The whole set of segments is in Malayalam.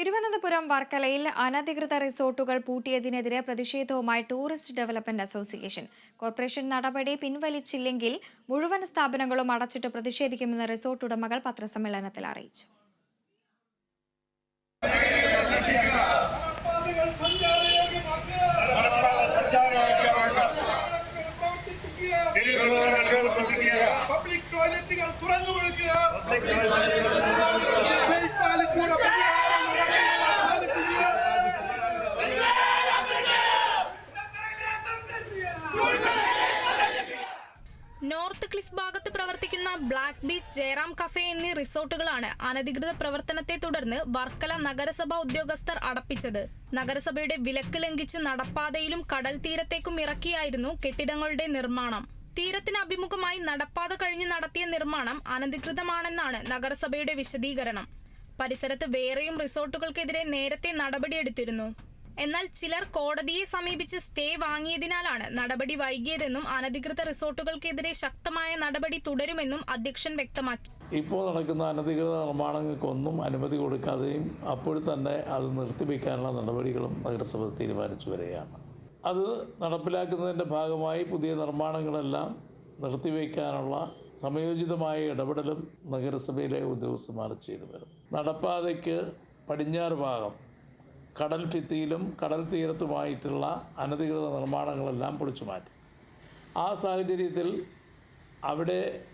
തിരുവനന്തപുരം വർക്കലയിൽ അനധികൃത റിസോർട്ടുകൾ പൂട്ടിയതിനെതിരെ പ്രതിഷേധവുമായി ടൂറിസ്റ്റ് ഡെവലപ്മെന്റ് അസോസിയേഷൻ. കോർപ്പറേഷൻ നടപടി പിൻവലിച്ചില്ലെങ്കിൽ മുഴുവൻ സ്ഥാപനങ്ങളും അടച്ചിട്ട് പ്രതിഷേധിക്കുമെന്ന് റിസോർട്ട് ഉടമകൾ പത്രസമ്മേളനത്തിൽ അറിയിച്ചു. പബ്ലിക് ടോയ്ലറ്റുകൾ തുറന്നു കൊടുക്കുക. നോർത്ത് ക്ലിഫ് ഭാഗത്ത് പ്രവർത്തിക്കുന്ന ബ്ലാക്ക് ബീച്ച് ജയറാം കഫേ എന്നീ റിസോർട്ടുകളാണ് അനധികൃത പ്രവർത്തനത്തെ തുടർന്ന് വർക്കല നഗരസഭ ഉദ്യോഗസ്ഥർ അടപ്പിച്ചത്. നഗരസഭയുടെ വിലക്ക് ലംഘിച്ച് നടപ്പാതയിലും കടൽ തീരത്തേക്കും ഇറക്കിയായിരുന്നു കെട്ടിടങ്ങളുടെ നിർമ്മാണം. തീരത്തിന് അഭിമുഖമായി നടപ്പാത കഴിഞ്ഞ് നടത്തിയ നിർമ്മാണം അനധികൃതമാണെന്നാണ് നഗരസഭയുടെ വിശദീകരണം. പരിസരത്ത് വേറെയും റിസോർട്ടുകൾക്കെതിരെ നേരത്തെ നടപടിയെടുത്തിരുന്നു. എന്നാൽ ചിലർ കോടതിയെ സമീപിച്ച് സ്റ്റേ വാങ്ങിയതിനാലാണ് നടപടി വൈകിയതെന്നും അനധികൃത റിസോർട്ടുകൾക്കെതിരെ ശക്തമായ നടപടി തുടരുമെന്നും അധ്യക്ഷൻ വ്യക്തമാക്കി. ഇപ്പോൾ നടക്കുന്ന അനധികൃത നിർമ്മാണങ്ങൾക്കൊന്നും അനുമതി കൊടുക്കാതെയും അപ്പോൾ തന്നെ അത് നിർത്തിപ്പിക്കാനുള്ള നടപടികളും നഗരസഭ തീരുമാനിച്ചു വരികയാണ്. അത് നടപ്പിലാക്കുന്നതിന്റെ ഭാഗമായി പുതിയ നിർമ്മാണങ്ങളെല്ലാം നിർത്തിവെക്കാനുള്ള സമയോചിതമായ ഇടപെടലും നഗരസഭയിലെ ഉദ്യോഗസ്ഥന്മാർ ചെയ്തു വരും. നടപ്പാതയ്ക്ക് പടിഞ്ഞാറ് ഭാഗം കടൽ ഭിത്തിയിലും കടൽ തീരത്തുമായിട്ടുള്ള അനധികൃത നിർമ്മാണങ്ങളെല്ലാം പൊളിച്ചു മാറ്റി. ആ സാഹചര്യത്തിൽ അവിടെ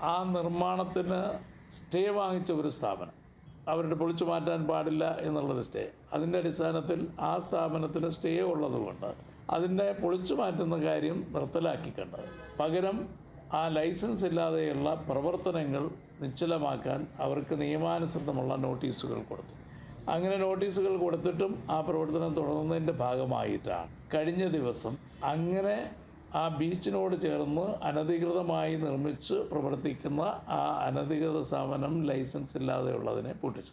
ആ നിർമ്മാണത്തിന് സ്റ്റേ വാങ്ങിച്ച ഒരു സ്ഥാപനം. അവരുടെ പൊളിച്ചു മാറ്റാൻ പാടില്ല എന്നുള്ളത് സ്റ്റേ. അതിന്റെ അടിസ്ഥാനത്തിൽ ആ സ്ഥാപനത്തിന് സ്റ്റേ ഉള്ളതുകൊണ്ട് അതിന്റെ പൊളിച്ചു മാറ്റുന്ന കാര്യം നിർത്തലാക്കിക്കണ്ടത്. പകരം ആ ലൈസൻസ് ഇല്ലാതെയുള്ള പ്രവർത്തനങ്ങൾ നിശ്ചലമാക്കാൻ അവർക്ക് നിയമാനുസൃതമുള്ള നോട്ടീസുകൾ കൊടുത്തു. അങ്ങനെ നോട്ടീസുകൾ കൊടുത്തിട്ടും ആ പ്രവർത്തനം തുടർന്നതിന്റെ ഭാഗമായിട്ടാണ്. കഴിഞ്ഞ ദിവസം അങ്ങനെ ആ ബീച്ചിനോട് ചേർന്ന് അനധികൃതമായി നിർമ്മിച്ച് പ്രവർത്തിക്കുന്ന ആ അനധികൃത സ്ഥാപനം ലൈസൻസ് ഇല്ലാതെ ഉള്ളതിനെ പൂട്ടിച്ചു.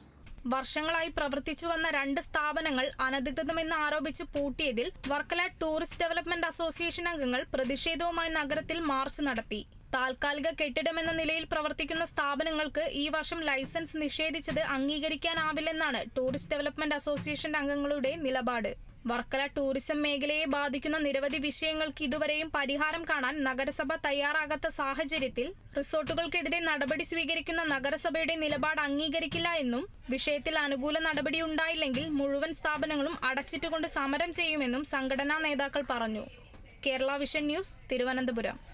വർഷങ്ങളായി പ്രവർത്തിച്ചു വന്ന രണ്ട് സ്ഥാപനങ്ങൾ അനധികൃതമെന്ന് ആരോപിച്ച് പൂട്ടിയതിൽ വർക്കല ടൂറിസ്റ്റ് ഡെവലപ്മെന്റ് അസോസിയേഷൻ അംഗങ്ങൾ പ്രതിഷേധവുമായി നഗരത്തിൽ മാർച്ച് നടത്തി. താൽക്കാലിക കെട്ടിടമെന്ന നിലയിൽ പ്രവർത്തിക്കുന്ന സ്ഥാപനങ്ങൾക്ക് ഈ വർഷം ലൈസൻസ് നിഷേധിച്ചത് അംഗീകരിക്കാനാവില്ലെന്നാണ് ടൂറിസ്റ്റ് ഡെവലപ്മെന്റ് അസോസിയേഷന്റെ അംഗങ്ങളുടെ നിലപാട്. വർക്കല ടൂറിസം മേഖലയെ ബാധിക്കുന്ന നിരവധി വിഷയങ്ങൾക്ക് ഇതുവരെയും പരിഹാരം കാണാൻ നഗരസഭ തയ്യാറാകാത്ത സാഹചര്യത്തിൽ റിസോർട്ടുകൾക്കെതിരെ നടപടി സ്വീകരിക്കുന്ന നഗരസഭയുടെ നിലപാട് അംഗീകരിക്കില്ല എന്നും വിഷയത്തിൽ അനുകൂല നടപടി ഉണ്ടായില്ലെങ്കിൽ മുഴുവൻ സ്ഥാപനങ്ങളും അടച്ചിട്ടുകൊണ്ട് സമരം ചെയ്യുമെന്നും സംഘടനാ നേതാക്കൾ പറഞ്ഞു. Kerala vision news Thiruvananthapuram.